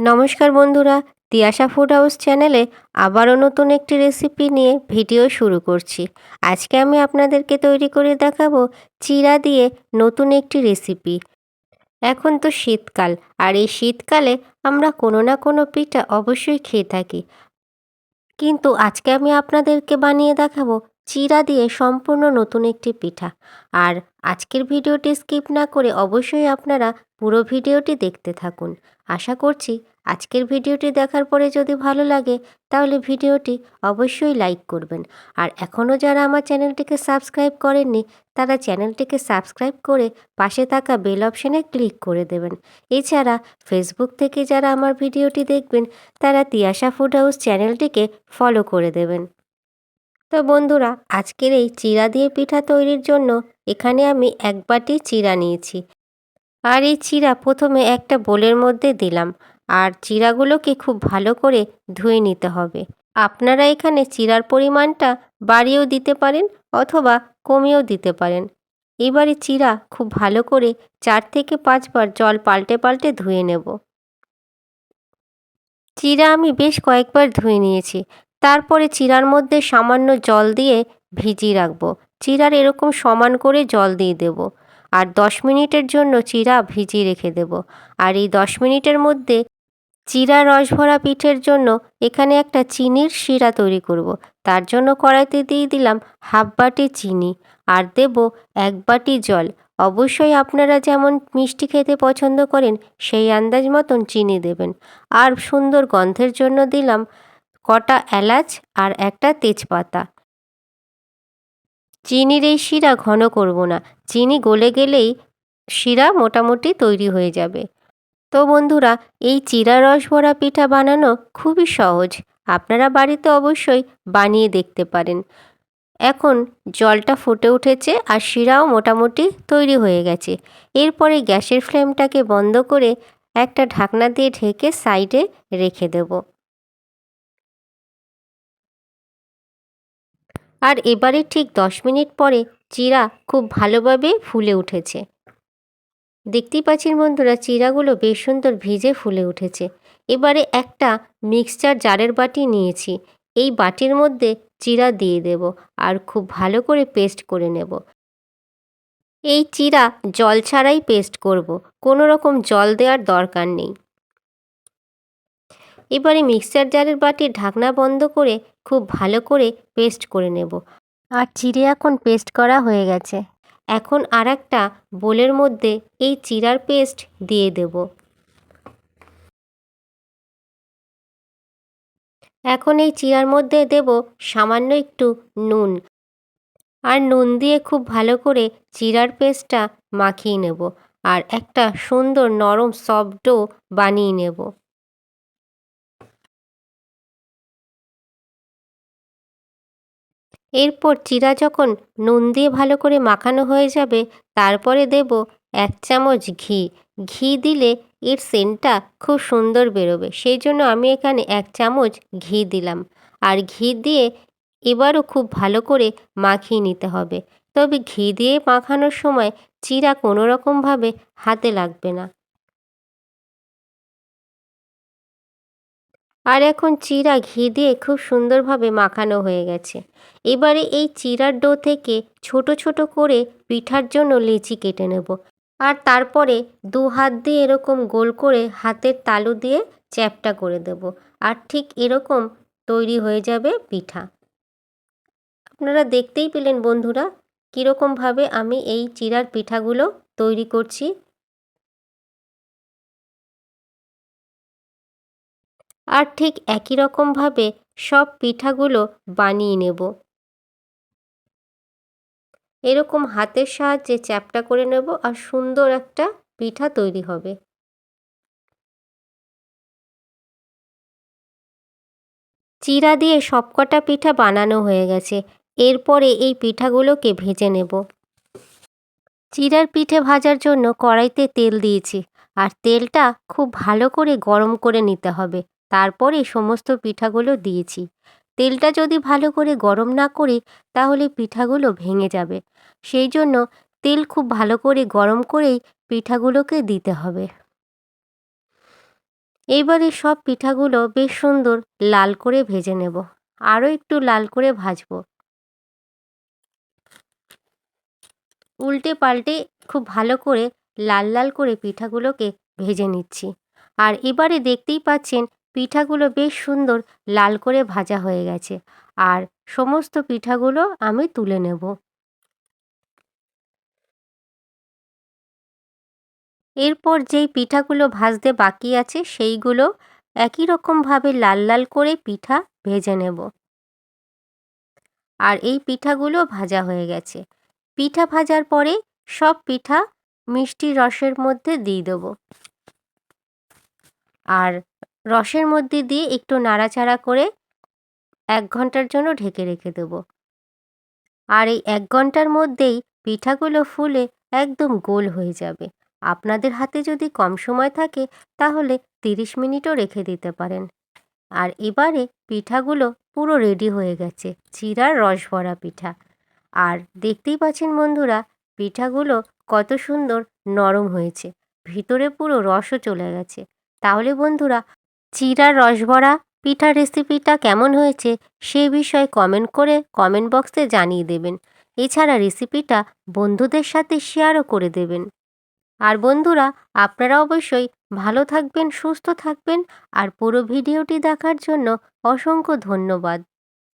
নমস্কার বন্ধুরা, Tiyasha food house চ্যানেলে আবারও নতুন একটি রেসিপি নিয়ে ভিডিও শুরু করছি। আজকে আমি আপনাদেরকে তৈরি করে দেখাবো চিরা দিয়ে নতুন একটি রেসিপি এখন তো শীতকাল, আর এই শীতকালে আমরা কোনো না কোনো পিঠা অবশ্যই খেয়ে থাকি। কিন্তু আজকে আমি আপনাদেরকে বানিয়ে দেখাবো চিরা দিয়ে সম্পূর্ণ নতুন একটি পিঠা। আর আজকের ভিডিওটি স্কিপ না করে অবশ্যই আপনারা পুরো ভিডিওটি দেখতে থাকুন। আশা করছি আজকের ভিডিওটি দেখার পরে যদি ভালো লাগে, তাহলে ভিডিওটি অবশ্যই লাইক করবেন। আর এখনও যারা আমার চ্যানেলটিকে সাবস্ক্রাইব করেননি, তারা চ্যানেলটিকে সাবস্ক্রাইব করে পাশে থাকা বেল অপশানে ক্লিক করে দেবেন। এছাড়া ফেসবুক থেকে যারা আমার ভিডিওটি দেখবেন, তারা তিয়াশা ফুড হাউস চ্যানেলটিকে ফলো করে দেবেন। তো বন্ধুরা, আজকের এই চিরা দিয়ে পিঠা তৈরির জন্য এখানে আমি এক বাটি চিরা নিয়েছি। আর এই চিরা প্রথমে একটা বোলের মধ্যে দিলাম। আর চিরাগুলোকে খুব ভালো করে ধুয়ে নিতে হবে। আপনারা এখানে চিরার পরিমাণটা বাড়িয়েও দিতে পারেন অথবা কমিয়েও দিতে পারেন। এবারে চিরা খুব ভালো করে চার থেকে পাঁচবার জল পাল্টে পাল্টে ধুয়ে নেব। চিরা আমি বেশ কয়েকবার ধুয়ে নিয়েছি। তারপরে চিরার মধ্যে সামান্য জল দিয়ে ভিজিয়ে রাখব। চিরার এরকম সমান করে জল দিয়ে দেব। আর দশ মিনিটের জন্য চিরা ভিজিয়ে রেখে দেব। আর এই দশ মিনিটের মধ্যে চিরা রস ভরা পিঠের জন্য এখানে একটা চিনির শিরা তৈরি করব। তার জন্য কড়াইতে দিয়ে দিলাম হাফ বাটি চিনি আর দেব এক বাটি জল। অবশ্যই আপনারা যেমন মিষ্টি খেতে পছন্দ করেন, সেই আন্দাজ মতন চিনি দেবেন। আর সুন্দর গন্ধের জন্য দিলাম কটা এলাচ আর একটা তেজপাতা। চিনির এই শিরা ঘন করব না। চিনি গলে গেলেই শিরা মোটামুটি তৈরি হয়ে যাবে। তো বন্ধুরা, এই চিরা রস ভরা পিঠা বানানো খুবই সহজ। আপনারা বাড়িতে অবশ্যই বানিয়ে দেখতে পারেন। এখন জলটা ফুটে উঠেছে আর শিরাও মোটামুটি তৈরি হয়ে গেছে। এরপরে গ্যাসের ফ্লেমটাকে বন্ধ করে একটা ঢাকনা দিয়ে ঢেকে সাইডে রেখে দেব। আর এবারে ঠিক দশ মিনিট পরে চিরা খুব ভালোভাবে ফুলে উঠেছে। দেখতেই পাচ্ছেন বন্ধুরা, চিরাগুলো বেশ সুন্দর ভিজে ফুলে উঠেছে। এবারে একটা মিক্সচার জারের বাটি নিয়েছি। এই বাটির মধ্যে চিরা দিয়ে দেব আর খুব ভালো করে পেস্ট করে নেব। এই চিরা জল ছাড়াই পেস্ট করব, কোনো রকম জল দেওয়ার দরকার নেই। এবারে মিক্সচার জারের বাটির ঢাকনা বন্ধ করে খুব ভালো করে পেস্ট করে নেব। আর চিড়ে এখন পেস্ট করা হয়ে গেছে। এখন আর একটা বোলের মধ্যে এই চিরার পেস্ট দিয়ে দেব। এখন এই চিরার মধ্যে দেব সামান্য একটু নুন। আর নুন দিয়ে খুব ভালো করে চিরার পেস্টটা মাখিয়ে নেব। আর একটা সুন্দর নরম সফট ডো বানিয়ে নেব। এরপর চিরা যখন নুন দিয়ে ভালো করে মাখানো হয়ে যাবে, তারপরে দেব এক চামচ ঘি। ঘি দিলে এর সেন্টটা খুব সুন্দর বেরোবে। সেই জন্য আমি এখানে এক চামচ ঘি দিলাম। আর ঘি দিয়ে এবারও খুব ভালো করে মাখিয়ে নিতে হবে। তবে ঘি দিয়ে মাখানোর সময় চিরা কোনো রকমভাবে হাতে লাগবে না। আর এখন চিরা ঘি দিয়ে খুব সুন্দরভাবে মাখানো হয়ে গেছে। এবারে এই চিরার ডো থেকে ছোট ছোট করে পিঠার জন্য লিচি কেটে নেব। আর তারপরে দু হাত দিয়ে এরকম গোল করে হাতের তালু দিয়ে চ্যাপটা করে দেব। আর ঠিক এরকম তৈরি হয়ে যাবে পিঠা। আপনারা দেখতেই পেলেন বন্ধুরা, কীরকমভাবে আমি এই চিরার পিঠাগুলো তৈরি করছি। আর ঠিক একই রকমভাবে সব পিঠাগুলো বানিয়ে নেব। এরকম হাতের সাহায্যে চ্যাপটা করে নেব আর সুন্দর একটা পিঠা তৈরি হবে। চিরা দিয়ে সবকটা পিঠা বানানো হয়ে গেছে। এরপরে এই পিঠাগুলোকে ভেজে নেব। চিরার পিঠে ভাজার জন্য কড়াইতে তেল দিয়েছি আর তেলটা খুব ভালো করে গরম করে নিতে হবে। তারপরে সমস্ত পিঠাগুলো দিয়েছি। তেলটা যদি ভালো করে গরম না করি, তাহলে পিঠাগুলো ভেঙে যাবে। সেই জন্য তেল খুব ভালো করে গরম করেই পিঠাগুলোকে দিতে হবে। এইবারে সব পিঠাগুলো বেশ সুন্দর লাল করে ভেজে নেব। আরও একটু লাল করে ভাজবো। উল্টে পাল্টে খুব ভালো করে লাল লাল করে পিঠাগুলোকে ভেজে নিচ্ছি। আর এবারে দেখতেই পাচ্ছেন পিঠাগুলো বেশ সুন্দর লাল করে ভাজা হয়ে গেছে। আর সমস্ত পিঠাগুলো আমি তুলে নেব। এরপর যেই পিঠাগুলো ভাজতে বাকি আছে, সেইগুলো একই রকমভাবে লাল লাল করে পিঠা ভেজে নেব। আর এই পিঠাগুলো ভাজা হয়ে গেছে। পিঠা ভাজার পরে সব পিঠা মিষ্টি রসের মধ্যে দিয়ে দেবো। আর রসের মধ্যে দিয়ে একটু নাড়াচাড়া করে এক ঘণ্টার জন্য ঢেকে রেখে দেবো। আর এই এক ঘণ্টার মধ্যেই পিঠাগুলো ফুলে একদম গোল হয়ে যাবে। আপনাদের হাতে যদি কম সময় থাকে, তাহলে তিরিশ মিনিটও রেখে দিতে পারেন। আর এবারে পিঠাগুলো পুরো রেডি হয়ে গেছে, চিরার রস ভরা পিঠা। আর দেখতেই পাচ্ছেন বন্ধুরা, পিঠাগুলো কত সুন্দর নরম হয়েছে, ভিতরে পুরো রসও চলে গেছে। তাহলে বন্ধুরা চিরার রসবরা পিঠা রেসিপিটা কেমন হয়েছে সে বিষয়ে কমেন্ট করে কমেন্ট বক্সে জানিয়ে দেবেন। এছাড়া রেসিপিটা বন্ধুদের সাথে শেয়ারও করে দেবেন। আর বন্ধুরা, আপনারা অবশ্যই ভালো থাকবেন, সুস্থ থাকবেন, আর পুরো ভিডিওটি দেখার জন্য অসংখ্য ধন্যবাদ।